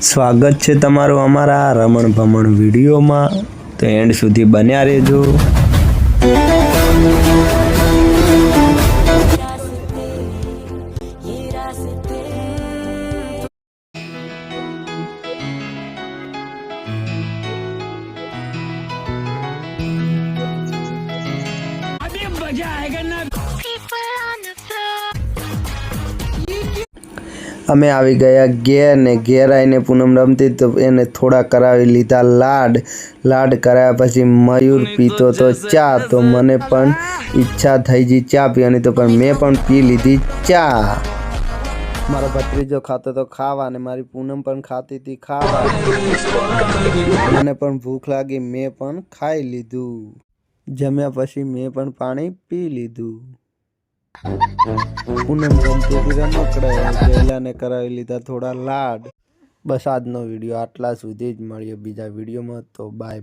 સ્વાગત છે તમારું અમારા રમણ ભમણ વિડીયોમાં. તો એન્ડ સુધી બન્યા રહેજો. અમે આવી ગયા ઘેર ને ઘેર આવીને પૂનમ રમતી તો એને થોડા કરાવી લીધા લાડ. લાડ કરાયા પછી મયુર પીતો તો ચા. તો મને પણ ઈચ્છા થઈ ગઈ ચા પીવાની તો પણ મેં પણ પી લીધી ચા. મારો ભત્રીજો ખાતો તો ખાવા અને મારી પૂનમ પણ ખાતી હતી ખાવા. મને પણ ભૂખ લાગી મેં પણ ખાઈ લીધું. જમ્યા પછી મેં પણ પાણી પી લીધું. પૂનમ હતી રમકડા ગયેલાને કરાવી લીધા થોડા લાડ. બસ આજનો વીડિયો આટલા સુધી જ મળીએ બીજા વિડીયોમાં. તો બાય